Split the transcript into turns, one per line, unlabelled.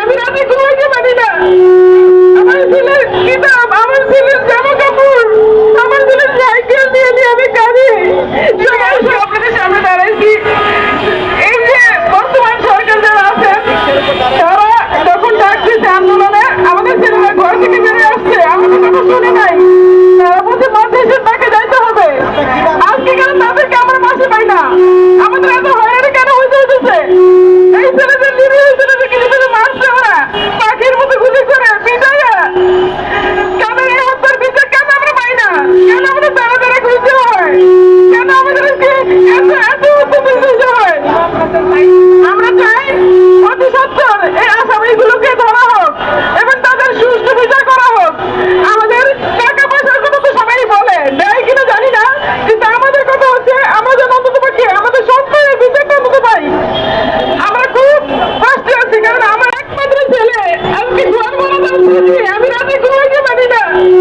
আমি রাতে ঘুমাতে Amen.